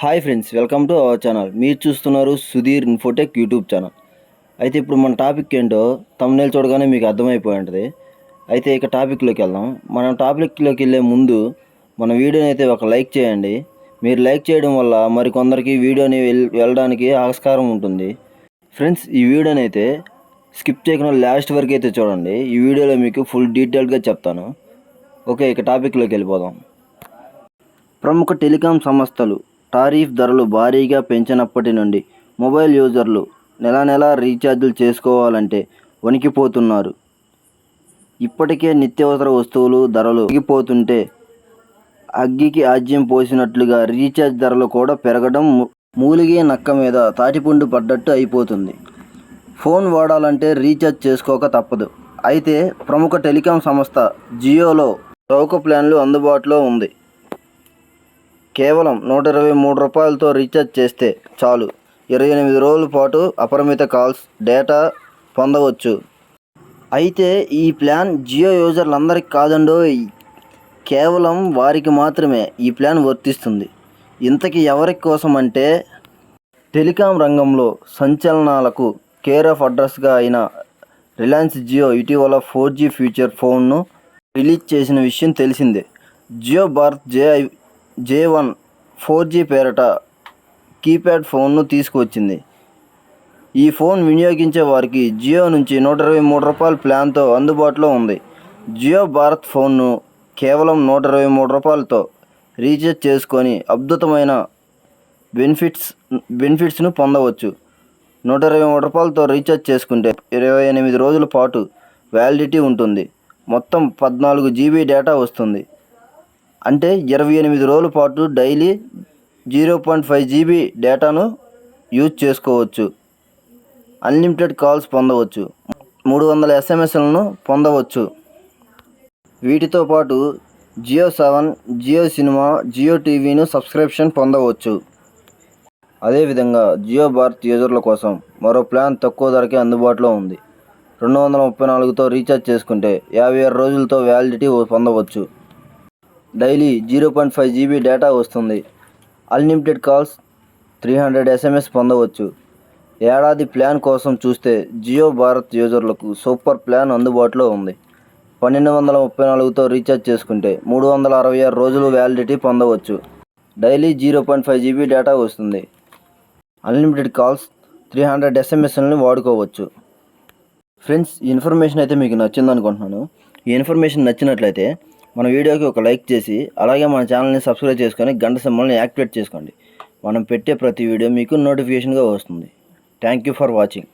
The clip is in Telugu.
Hi friends welcome to our channel మీరు చూస్తున్నారు సుధీర్ ఇన్ఫోటెక్ యూట్యూబ్ ఛానల్ అయితే ఇప్పుడు మన టాపిక్ ఏంటో తమ్నేల్ చూడగానే మీకు అర్థమైపోయి ఉంటుంది. అయితే ఇక టాపిక్లోకి వెళ్దాం. మనం టాపిక్లోకి వెళ్ళే ముందు మన వీడియోని అయితే ఒక లైక్ చేయండి. మీరు లైక్ చేయడం వల్ల మరి కొందరికి వీడియోని వెల్ వెళ్ళడానికి ఆస్కారం ఉంటుంది. ఫ్రెండ్స్ ఈ వీడియోని అయితే స్కిప్ చేయకుండా లాస్ట్ వరకు అయితే చూడండి. ఈ వీడియోలో మీకు ఫుల్ డీటెయిల్గా చెప్తాను. ఓకే ఇక టాపిక్లోకి వెళ్ళిపోదాం. ప్రముఖ టెలికాం సంస్థలు టారిఫ్ ధరలు భారీగా పెంచినప్పటి నుండి మొబైల్ యూజర్లు నెల నెలా రీఛార్జులు చేసుకోవాలంటే వణికిపోతున్నారు. ఇప్పటికే నిత్యావసర వస్తువులు ధరలు పెరిగిపోతుంటే అగ్గికి ఆజ్యం పోసినట్లుగా రీఛార్జ్ ధరలు కూడా పెరగడం మూలిగే నక్క మీద తాటిపుండు పడ్డట్టు అయిపోతుంది. ఫోన్ వాడాలంటే రీఛార్జ్ చేసుకోక తప్పదు. అయితే ప్రముఖ టెలికాం సంస్థ జియోలో చౌక ప్లాన్లు అందుబాటులో ఉంది. కేవలం నూట ఇరవై మూడు రూపాయలతో రీఛార్జ్ చేస్తే చాలు. ఇరవై ఎనిమిది రోజుల పాటు అపరిమిత కాల్స్ డేటా పొందవచ్చు. అయితే ఈ ప్లాన్ జియో యూజర్లందరికీ కాదండోయ్ కేవలం వారికి మాత్రమే ఈ ప్లాన్ వర్తిస్తుంది. ఇంతకీ ఎవరి కోసం అంటే టెలికాం రంగంలో సంచలనాలకు కేర్ ఆఫ్ అడ్రస్గా అయిన రిలయన్స్ జియో ఇటీవల ఫోర్ జీ ఫీచర్ ఫోన్ను రిలీజ్ చేసిన విషయం తెలిసిందే. Jio Bharat J J one four G పేరట కీప్యాడ్ ఫోన్ను తీసుకువచ్చింది. ఈ ఫోన్ వినియోగించే వారికి జియో నుంచి నూట ఇరవై మూడు రూపాయల ప్లాన్తో అందుబాటులో ఉంది. జియో భారత్ ఫోన్ను కేవలం నూట ఇరవై మూడు రూపాయలతో రీఛార్జ్ చేసుకొని అద్భుతమైన బెనిఫిట్స్ బెనిఫిట్స్ను పొందవచ్చు. నూట ఇరవై మూడు రూపాయలతో రీఛార్జ్ చేసుకుంటే ఇరవై ఎనిమిది రోజుల పాటు వ్యాలిడిటీ ఉంటుంది. మొత్తం పద్నాలుగు జీబీ డేటా వస్తుంది. అంటే ఇరవై ఎనిమిది రోజుల పాటు daily zero point five GB డేటాను యూజ్ చేసుకోవచ్చు. అన్లిమిటెడ్ కాల్స్ పొందవచ్చు. మూడు వందల ఎస్ఎంఎస్లను పొందవచ్చు. వీటితో పాటు జియో సెవెన్ జియో సినిమా జియో టీవీను సబ్స్క్రిప్షన్ పొందవచ్చు. అదేవిధంగా జియో భారత్ యూజర్ల కోసం మరో ప్లాన్ తక్కువ ధరకే అందుబాటులో ఉంది. రెండు వందల ముప్పై నాలుగుతో రీఛార్జ్ చేసుకుంటే యాభై ఆరు రోజులతో వ్యాలిడిటీ పొందవచ్చు. Daily zero point five GB data వస్తుంది. Unlimited calls three hundred SMS పొందవచ్చు. ఏడాది ప్లాన్ కోసం చూస్తే జియో భారత్ యూజర్లకు సూపర్ ప్లాన్ అందుబాటులో ఉంది. పన్నెండు వందల ముప్పై నాలుగుతో రీఛార్జ్ చేసుకుంటే మూడు వందల అరవై ఆరు రోజులు వ్యాలిడిటీ పొందవచ్చు. Daily zero point five GB data వస్తుంది. అన్లిమిటెడ్ కాల్స్ త్రీ హండ్రెడ్ ఎస్ఎంఎస్ని వాడుకోవచ్చు. ఫ్రెండ్స్ ఈ ఇన్ఫర్మేషన్ అయితే మీకు నచ్చింది అనుకుంటున్నాను ఈ ఇన్ఫర్మేషన్ నచ్చినట్లయితే మన వీడియోకి ఒక లైక్ చేసి అలాగే మన ఛానల్ని సబ్స్క్రైబ్ చేసుకొని గంట సింబల్ని యాక్టివేట్ చేసుకోండి. మనం పెట్టే ప్రతి వీడియో మీకు నోటిఫికేషన్గా వస్తుంది. Thank you for watching.